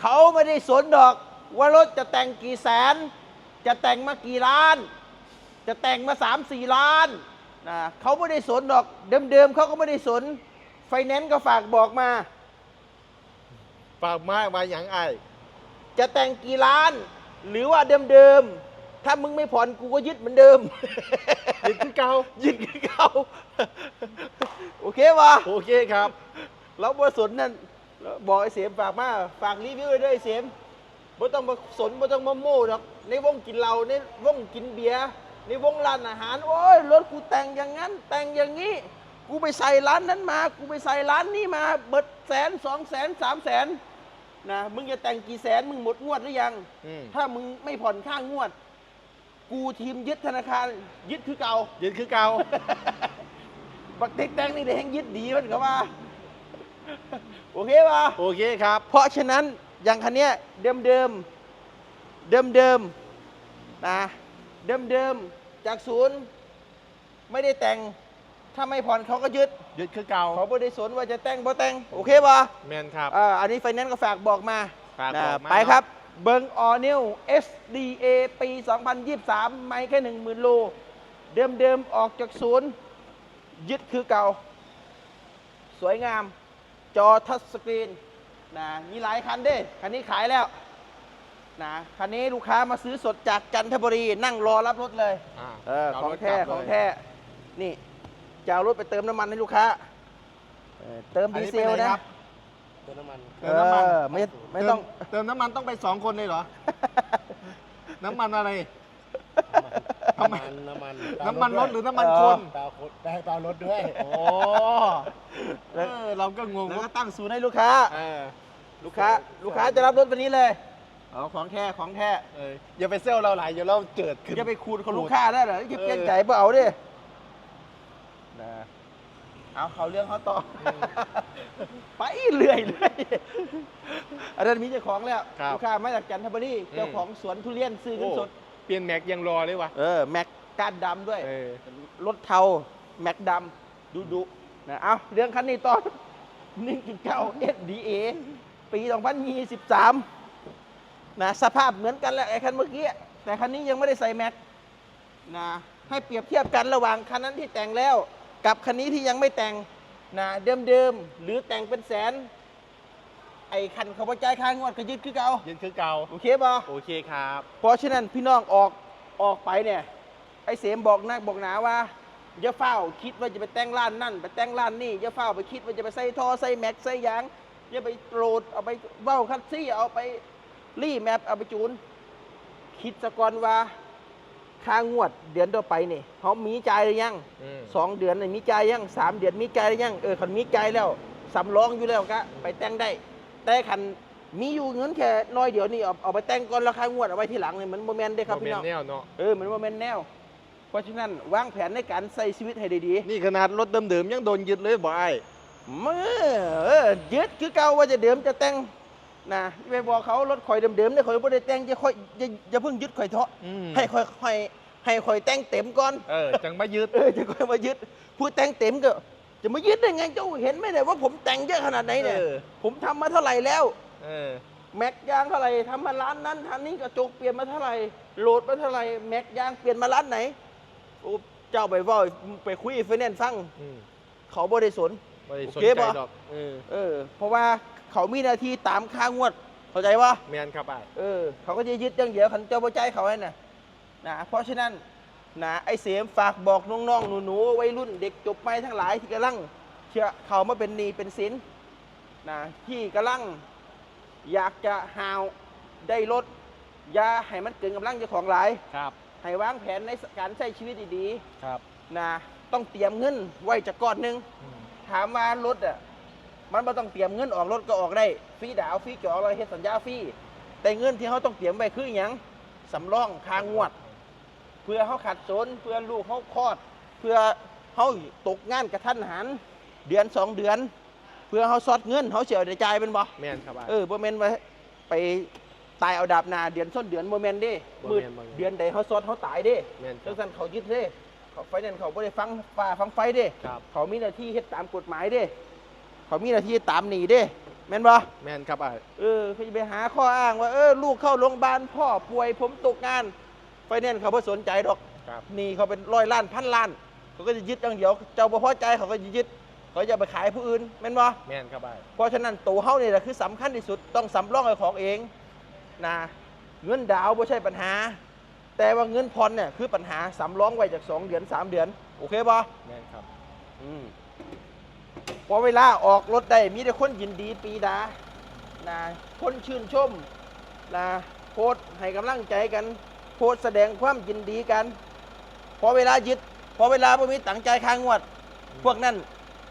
เขาไม่ได้สนดอก ว่ารถจะแต่งกี่แสน จะแต่งมากี่ล้าน จะแต่งมาสามสี่ล้านนะเขาไม่ได้สนดอก เดิมๆเขาก็ไม่ได้สน ไฟแนนซ์ก็ฝากบอกมา ฝากมามาอย่างไอ้ายจะแต่งกี่ล้าน หรือว่าเดิมๆ ถ้ามึงไม่ผ่อนกูก็ยึดเหมือนเดิม ยึดคือเก่ายึดคือเขาโอเควะโอเคครับ เราบ่สนนั่น บอกไอ้เสียมฝากมาฝากรีวิวไว้ด้วยไอ้เสียมบ่ต้องมาสนบ่ต้องมาโม่หรอกในวงกินเหล้าในวงกินเบียร์ในวงร้านอาหารโอ้ยรถกูแต่งอย่างนั้น แต่งอย่างนี้ กูไปใส่ร้านนั้นมา กูไปใส่ร้านนี้มาเบิดแสนสองแสนสามแสนนะมึงจะแต่งกี่แสนมึงหมดงวดหรือยัง อืมถ้ามึงไม่ผ่อนค่างวด กูทีมยึดธนาคารยึดคือเก่ายึดคือเก่า บักเต็กแตงนี่เดี๋ยวแห่งยึดดีมันก็ว่า โอเคป่ะโอเคครับ เพราะฉะนั้นอย่างคันเนี้ยเดิมเดิมเดิมเดิมๆนะเดิมเดิมๆจากศูนย์ไม่ได้แต่งถ้าไม่ผ่อนเขาก็ยึดยึดคือเก่าเขาไม่ได้สนว่าจะแต่งบ่แต่งโอเคป่ะแมนครับอ่าอันนี้ไฟแนนซ์ก็ฝากบอกมาฝากนะบอกมาไปครับเบิงออนิว SDA ปี 2023 ไม่แค่ 10,000 โล เดิมเดิมๆออกจากศูนย์ ยึดคือเก่า สวยงาม จอทัชสกรีนนะมีหลายคันเด้คันนี้ขายแล้วนะคันนี้ลูกค้ามาซื้อสดจากจันทบุรีนั่งรอรับรถเลยอ่าเออเาของรถแท้กลับของเลยแท้นี่จะเอารถไปเติมน้ำมันให้ลูกค้าเออเติมอันดีนี้เซไปลไหนนะ ครับเติมน้ำมัน เติมน้ำมันเออไม่ไม่ต้องเเติมน้ำมันต้องไปสองคนเลยเหรอ น้ำมันอะไร ทำไมน้ำมันน้ำมันรถหรือน้ำมันเออคนเปล่าคนได้เปล่ารถด้วยโอ้เออเราก็งงแล้วก็ว่าตั้งศูนย์ให้ลูกค้า เออลูกค้า ลูกค้าจะรับรถวันนี้เลยอ๋อของแท้ของแท้เอออย่าไปเซลเราหลายอย่าเราเจิดขึ้น จะไปคูณของลูกค้าได้เหรอจะเปลี่ยนใจเปล่เอาดินะเอาเขาเรื่องเขาต่ออไปเรื่อยเลยอันนั้นมีเจ้าของแล้ว ครับลูกค้ามาจากจันทบุรีเจ้าของสวนทุเรียนซื้อเงินสด เปลี่ยนแม็กยังรอเลยวะเออแม็กก้านดำด้วย เออ รถเทาแม็กดำดุดุนะเอาเรื่องคันนี้ตอน 1.9 SDA ปี 2023นะสภาพเหมือนกันแหละไอ้คันเมื่อกี้ แต่คันนี้ยังไม่ได้ใส่แม็กนะให้เปรียบเทียบกันระหว่างคันนั้นที่แต่งแล้ว กับคันนี้ที่ยังไม่แต่งนะเดิมๆหรือแต่งเป็นแสน ไอ้คันเขาบ่จ่ายค่างวดก็ยึดคือเก่ายืนคือเก่าโอเคป่ะโอเคครับ เพราะฉะนั้นพี่น้องออกออกไปเนี่ยไอ้เสมบอกนักบอกหนาว่าอย่าเฝ้าคิดว่าจะไปแต่งร้านนั่นไปแต่งร้านนี่อย่าเฝ้าไปคิดว่าจะไปใส่ท่อใส่แม็กใส่ยางอย่าไปโปรดเอาไปเบ้าคัดซี่เอาไปรีแมปเอาไปจูน คิดสะก่อนว่าค่างวดเดือนต่อไปนี่เขามีจ่ายหรือยังอืมสองเดือนนี่มีจ่ายยังสามเดือนมีจ่ายหรือยังเออคันมีจ่ายแล้วสำรองอยู่แล้วก็ไปแต่งได้ แต่คันมีอยู่เงินแค่น้อยเดียวนี่เอาเอาไปแต่งก่อนแล้วค่างวดเอาไว้ทีหลังนี่มันโมเมนต์ได้ครับบ่พี่แม่น้องนแนวเนาะเออมันว่าแม่นแนว เพราะฉะนั้นวางแผนในการใส่ชีวิตให้ดีนี่ขนาดรถเดิมๆยังโดนยึดเลยบ่ไอ้ๆมื่อเออยึดคือเก่าว่าจะเดิมจะแต่งนะไปบอกเขารถข่อยเดิมๆเนี่ยข่อยบ่ได้แต่งจะค่อยอย่าอย่าเพิ่งยึดข่อยเถาะอืมให้ข่อยให้ให้ข่อยแต่งเต็มก่อนเออจังมายึดเออจะค่อยมายึดผู้แต่งเต็มก็ จะมายึดได้ไงเจ้าเห็นไหมเนี่ยว่าผมแต่งเยอะขนาดไหนเนี่ย เออ ผมทำมาเท่าไหร่แล้ว เออ แม็กยางเท่าไหร่ทำมาร้านนั้นทันนี้กระจกเปลี่ยนมาเท่าไหร่โหลดมาเท่าไหร่แม็กยางเปลี่ยนมาร้านไหนโอ้เจ้าไปเว่าไปคุยไฟแนนซ์ฟัง อืมเขาบ่ได้สน ไม่ได้สนโอเคใจปะ ดอกเออเออ เพราะว่าเขามีหน้าที่ตามค่างวด เข้าใจปะ แมนครับไอ้เออเขาก็จะยึดอย่างเดียวคันเจ้าบ่ใจายเขาให้น่ะนะเพราะฉะนั้น นะไอ้เสียมฝากบอกน้องๆหนูๆวัยรุ่นเด็กจบไปทั้งหลายที่กำลังเชื่อเขามาเป็นหนี้เป็นสินนะที่กำลังอยากจะหาวได้รถอย่าให้มันเกินกำลังเจ้าของหลายครับให้วางแผนในการใช้ชีวิตดีครับๆนะต้องเตรียมเงินไว้จากก้อนหนึ่งอืมถามว่ารถอะมันไม่ต้องเตรียมเงินออกรถก็ออกได้ฟรีดาวน์ฟรีจอเราเฮ็ดสัญญาฟรีแต่เงินที่เขาต้องเตรียมไว้คืออย่างสำรองคางวดเพื่อเขาขัดสนเพื่อลูกเขาคลอด เพื่อเขาตกงานกระทันหัน เดือนสองเดือน เพื่อเขาซอดเงินเขาเสียได้จ่ายเป็นบ่แมนครับไอ้เออโมเมนต์ไว้ไปตายเอาดาบหนาเดือนส้นเดือนโมเมนต์เด้บ่มืดแม่นบ่แม่นเดือนใดเขาซอดเขาตายเด้แม่นครับจังสันเขายึดเด้เขาไฟแนนซ์เขาไม่ได้ฟังฝ่าฟังไฟเด้ครับเขามีหน้าที่เฮ็ดตามกฎหมายเด้เขามีหน้าที่ตามหนีเด้แม่นบ่แมนครับไอ้เออเขาจะไปหาข้ออ้างว่าเออลูกเข้าโรงพยาบาลพ่อป่วยผมตกงาน ไฟแนนซ์เขาไม่สนใจดอกครับหนี่เขาเป็นร้อยล้านพันล้าน เขาก็จะยึดอย่างเดียว เจ้าบ่พอใจเขาก็จะยึด เขาจะไปขายผู้อื่นแม่นบ่แมนครับไอ้เพราะฉะนั้นตัวเฮานี่แหละคือสำคัญที่สุดต้องสำรองไอ้ของเองนะเงินดาวไม่ใช่ปัญหา แต่ว่าเงินผ่อนเนี่ยคือปัญหาสำรองไว้จาก2เดือน3เดือนโอเคป่ะแมนครับ อืมพอเวลาออกรถได้มีแต่คนยินดีปีดานะคนชื่นชมนะโพสต์ให้กำลังใจกัน โพสต์แสดงความยินดีกัน พอเวลายึด พอเวลาบ่มีตังค์ใจายค่างวด พวกนั้น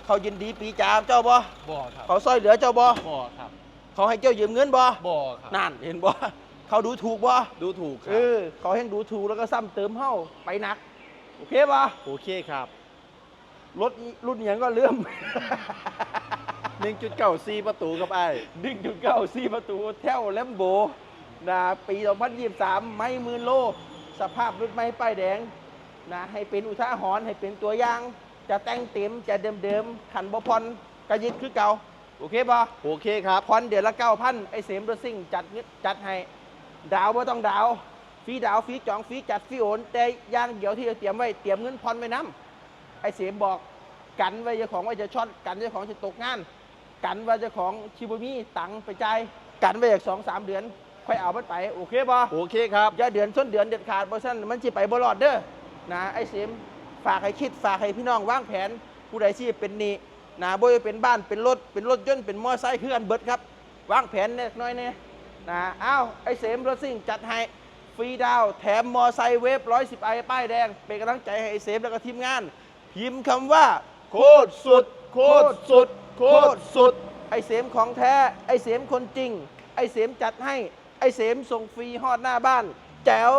เขายินดีปีจามเจ้าบ่บ่ครับเขาซอยเหลือเจ้าบ่บ่ครับเขาให้เจ้ายืมเงินบ่บ่ครับนั่นเห็นบ่เขาดูถูกบ่ดูถูกคเอรับอเขาให้ดูถูกแล้วก็ซ้ำเติมเฮาไปหนัก โอเคบ่โอเคครับ รถรุ่นหยังก็เลื่อม1.94ประตูครับไอ้ดึงจุดเก้าสี่ประตูแถวแลมโบ นะปี 2023 ไม่หมื่นโล สภาพรถไม่ป้ายแดงนะให้เป็นอุทาหรณ์ให้เป็นตัวอย่าง จะแต่งเต็มจะเดิมๆขันบ่พรกระยิดคือเก่า โอเคบ่โอเคครับพรเดือนละ 9,000 ไอ้เสมรถซิ่งจัดเงินจัดให้ ดาวบ่ต้องดาวฟรีดาวฟรีจองฟรีจัดฟรีโอนแต่อย่างเดียวที่จะเตรียมไว้เตรียมเงินพรไว้น้ำไอ้เสมบอกกันไว้เจ้าของไว้จะช็อตกันเจ้าของจะตกงาน กันว่าเจ้าของชิบุมีตังค์ไปจ่ายกันไว้อีกสองสามเดือน ค่อยเอามันไปโอเคบ่โอเคครับอย่าเดือนส้นเดือนเด็ดขาดเพราะฉะนั้นมันสิไปบ่รอดเด้อนะไอ้เสมฝากให้คิดฝากให้พี่น้องวางแผนผู้ใดที่เป็นหนี้นะบ่ว่าเป็นบ้านเป็นรถเป็นรถยนต์เป็นมอเตอร์ไซค์คืออันเบิดครับวางแผนเล็กน้อยเนี่ยนะอ้าวไอ้เสมรถซิ่งจัดให้ฟรีดาวน์แถมมอไซค์เวฟ110ไอป้ายแดง เป็นกำลังใจให้ไอ้เสมแล้วก็ทีมงาน พิมพ์คำว่า โคตรสุด โคตรสุด โคตรสุด ไอ้เสมของแท้ ไอ้เสมคนจริง ไอ้เสมจัดให้ ไอเสมส่งฟรีฮอดหน้าบ้าน แจ๋ว